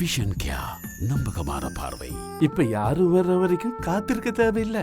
Vision கியா நம்பகமான பார்வை. இப்ப யாரும் வர்ற வரைக்கும் காத்திருக்க தேவையில்லை.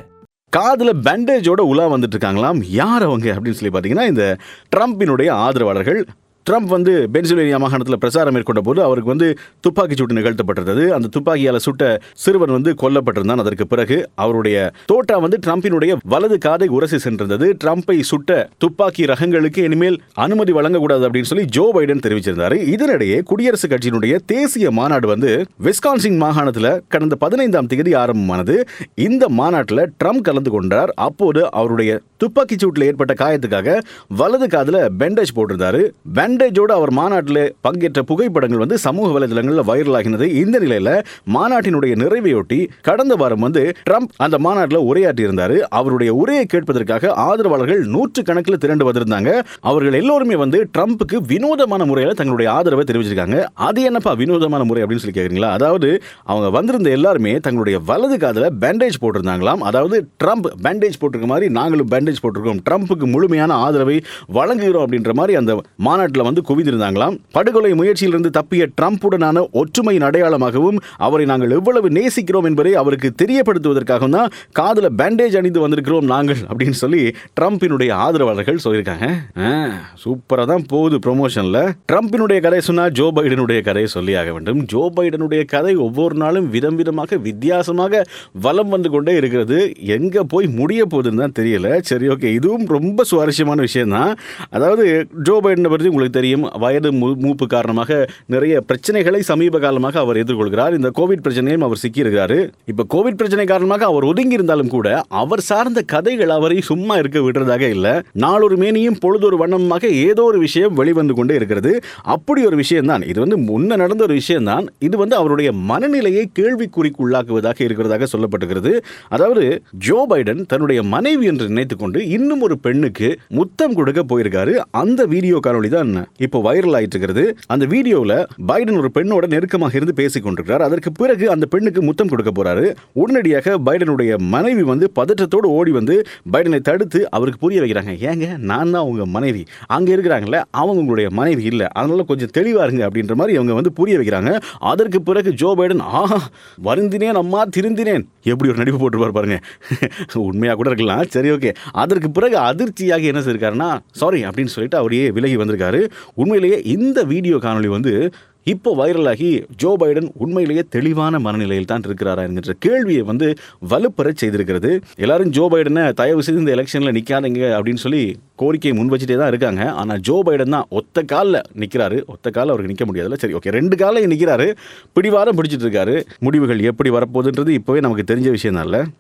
காதுல பேண்டேஜோட உலா வந்துட்டு இருக்காங்களாம் யார் அவங்க அப்படின்னு சொல்லி பார்த்தீங்கன்னா இந்த ட்ரம்பினுடைய ஆதரவாளர்கள் ட்ரம்ப் வந்து பென்சில்வேனியா மாகாணத்தில் பிரச்சாரம் மேற்கொண்ட போது அவருக்கு வந்து துப்பாக்கி சூட்டு நிகழ்த்தப்பட்டிருந்தது. அந்த துப்பாக்கியால் சுட்ட சிறுவன் வந்து கொல்லப்பட்டிருந்தான் அதற்கு பிறகு. அவருடைய தோட்டா வந்து ட்ரம்பினுடைய வலது காதை உரசி சென்றிருந்தது. ட்ரம்பை சுட்ட துப்பாக்கி ரகங்களுக்கு இனிமேல் அனுமதி வழங்கக்கூடாது அப்படின்னு சொல்லி ஜோ பைடன் தெரிவிச்சிருந்தாரு. இதனிடையே குடியரசுக் கட்சியினுடைய தேசிய மாநாடு வந்து விஸ்கான்சிங் மாகாணத்தில் கடந்த பதினைந்தாம் தேதி ஆரம்பமானது. இந்த மாநாட்டில் ட்ரம்ப் கலந்து கொண்டார். அப்போது அவருடைய துப்பாக்கி சூட்டில் ஏற்பட்ட காயத்துக்காக வலது காதில் பெண்டேஜ் போட்டிருந்தாரு. பேண்டேஜோடு அவர் மாநாட்டில் பங்கேற்ற புகைப்படங்கள் வந்து சமூக வலைதளங்களில் வைரலாகினது இந்த நிலையில மாநாட்டினுடைய நிறைவையொட்டி கடந்த வாரம் வந்து ட்ரம்ப் அந்த மாநாட்டில் உரையாற்றியிருந்தார். அவருடைய உரையை கேட்பதற்காக ஆதரவாளர்கள் நூற்று கணக்கில் திரண்டு வந்திருந்தாங்க. அவர்கள் எல்லோருமே வந்து ட்ரம்ப்புக்கு வினோதமான முறையில் தங்களுடைய ஆதரவை தெரிவிச்சிருக்காங்க. அது என்னப்பா வினோதமான முறை அப்படின்னு சொல்லி கேட்குறீங்களா அதாவது அவங்க வந்திருந்த எல்லாருமே தங்களுடைய வலது காதில் பேண்டேஜ் போட்டிருந்தாங்களாம். அதாவது ட்ரம்ப் பேண்டேஜ் போட்டிருக்க மாதிரி நாங்களும் பேண்டேஜ் போட்டிருக்கோம். ட்ரம்ப்புக்கு முழுமையான ஆதரவை வழங்குகிறோம் அப்படின்ற மாதிரி அந்த மாநாட்டில் வந்து குவிந்திருந்தாங்களாம். படுகொலை முயற்சியிலிருந்து தப்பிய ட்ரம்ப்புடனான ஒற்றுமையின் அடையாளமாகவும் அவரை நாங்கள் எவ்வளவு நேசிக்கிறோம் என்பதை அவருக்கு தெரியப்படுத்துவதற்காகவும் தான் காதில் பேண்டேஜ் அணிந்து வந்திருக்கிறோம் நாங்கள் அப்படின்னு சொல்லி ட்ரம்ப்பினுடைய ஆதரவாளர்கள் சொல்லியிருக்காங்க. சூப்பராக தான் போகுது ப்ரொமோஷனில் ட்ரம்ப்பினுடைய கதை சொன்னால் ஜோ பைடனுடைய கதையை சொல்லியாக வேண்டும். ஜோ பைடனுடைய கதை ஒவ்வொரு நாளும் விதம் விதமாக வித்தியாசமாக வலம் வந்து கொண்டே இருக்கிறது. எங்கே போய் முடிய போகுதுன்னு தான் தெரியல. சரி ஓகே இதுவும் ரொம்ப சுவாரஸ்யமான விஷயம் தான் அதாவது ஜோ பைடனை பற்றி உங்களுக்கு தெரியும். வயது மூ- மூப்பு காரணமாக நிறைய பிரச்சனைகளை சமீப காலமாக அவர் எதிர்கொள்கிறார். இந்த கோவிட் பிரச்சனையும் அவர் சிக்கியிருக்கிறாரு. இப்போ கோவிட் பிரச்சனை காரணமாக அவர் ஒதுங்கி இருந்தாலும் கூட அவர் சார்ந்த கதைகள் அவரை சும்மா இருக்க விடுறதாக இல்லை. நாளொரு மேனியும் பொழுதொரு வண்ணமாக ஏதோ ஒரு விஷயம் வெளிவந்து கொண்டே இருக்கிறது. அப்படி ஒரு விஷயம் தான் இது வந்து முன்ன நடந்த ஒரு விஷயம் தான் இது வந்து அவருடைய மனநிலையை கேள்விக்குறிக்கு உள்ளாக்குவதாக இருக்கிறதாக சொல்லப்பட்டுகிறது அதாவது ஜோ பைடன் தன்னுடைய மனைவி என்று நினைத்துக்கொண்டு இன்னும் ஒரு பெண்ணுக்கு முத்தம் கொடுக்க போயிருக்காரு. அந்த வீடியோ காணொளி தான் இப்போ வைரல் ஆயிட்டு இருக்கிறது அந்த வீடியோவில் பைடன் ஒரு பெண்ணோட நெருக்கமாக இருந்து பேசிக் கொண்டிருக்கிறார். அதற்கு பிறகு அந்த பெண்ணுக்கு முத்தம் கொடுக்க போறாரு. உடனடியாக பைடனுடைய மனைவி வந்து பதற்றத்தோடு ஓடி வந்து பைடனை தடுத்து அவருக்கு புரிய வைக்கிறாங்க. ஏங்க நான் தான் உங்க மனைவி. அங்க இருக்கிறாங்கல்ல அவங்க உங்களுடைய மனைவி இல்லை. அதனால கொஞ்சம் தெளிவா இருங்க அப்படின்ற மாதிரி அவங்க வந்து புரிய வைக்கிறாங்க. அதற்கு பிறகு ஜோ பைடன் ஆஹா வருந்தினேன் அம்மா திருந்தினேன். எப்படி ஒரு நடிப்பு போட்டுருப்பார் பாருங்க. உண்மையாக கூட இருக்கலாம். சரி ஓகே. அதற்கு பிறகு அதிர்ச்சியாக என்ன செய்யிருக்காருன்னா சாரி அப்படின்னு சொல்லிட்டு அவரையே விலகி வந்திருக்காரு. உண்மையிலேயே இந்த வீடியோ காணொலி வந்து இப்போ வைரலாகி ஜோ பைடன் உண்மையிலேயே தெளிவான மனநிலையில் தான் இருக்கிறாரா என்கின்ற கேள்வியை வந்து வலுப்பெற செய்திருக்கிறது. எல்லாரும் ஜோ பைடனை தயவு செய்து இந்த எலெக்ஷனில் நிற்காதீங்க அப்படின்னு சொல்லி கோரிக்கையை முன் வச்சுட்டே தான் இருக்காங்க. ஆனால் ஜோ பைடன் தான் ஒத்த காலில் நிற்கிறாரு ஒத்த காலில் அவருக்கு நிற்க முடியாதுல்ல. சரி ஓகே. ரெண்டு காலையும் நிற்கிறாரு பிடிவாரம் பிடிச்சிட்டு இருக்காரு. முடிவுகள் எப்படி வரப்போகுதுன்றது இப்போவே நமக்கு தெரிஞ்ச விஷயம் தான்